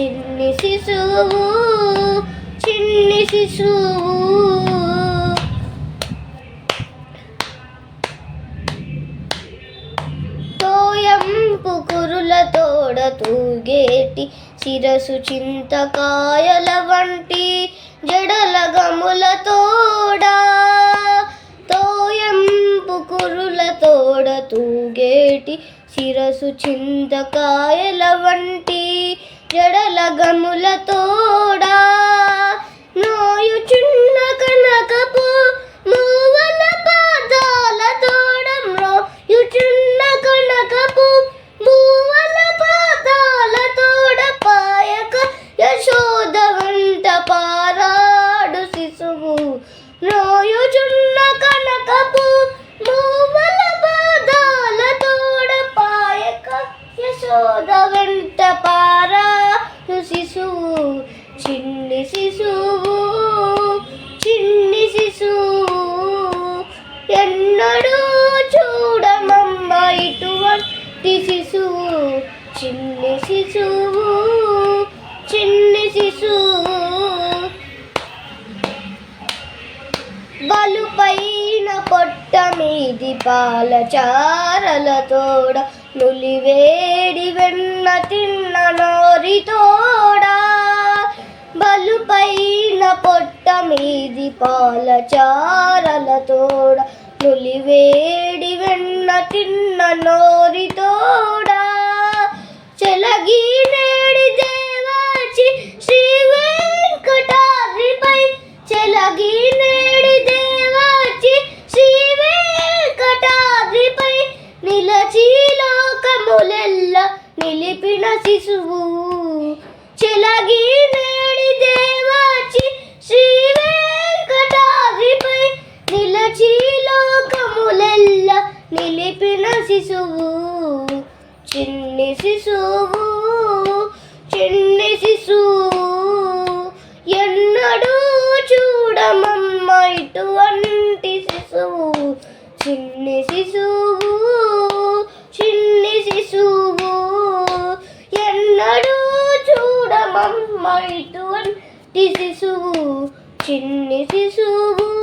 చిన్ని శిశువు చిన్ని శిశువు. తోయంపు కురుల తోడ తూగేటి శిరసు చింతకాయల వంటి జడల గముల తోడ. తోయంపు కురుల తోడ తూగేటి శిరసు చింతకాయల వంటి రాగములతో ఇటువంటి శిశువు చిన్ని శిశువు చిన్ని శిశువు. బలుపైన పొట్ట మీది పాల చారల తోడ నులివేడి వెన్న తిన్న నోరి తోడ. బలుపైన పొట్ట మీది పాల చారల తోడ నులివేడి వెన్న తిన్న నోరితో తోడా చెలగి నేడి దేవాచి శ్రీ వెంకటాద్రిపై చెలగి నేడి దేవాచి శ్రీ వెంకటాద్రిపై నిలచి లోకములెల్ల నిలిపిన శిశువు చెలగి వేడి దేవాచి శ్రీ వెంకటాద్రిపై నిలచి లోకములెల్ల నిలిపిన శిశువు. చిన్ని శిశువు చిన్ని శిశువు ఎన్నడూ చూడమమ్మ ఇటువంటి శిశువు. చిన్ని శిశువు చిన్ని శిశువు ఎన్నడూ చూడమమ్మ ఇటువంటి శిశువు శిశువు చిన్ని శిశువు.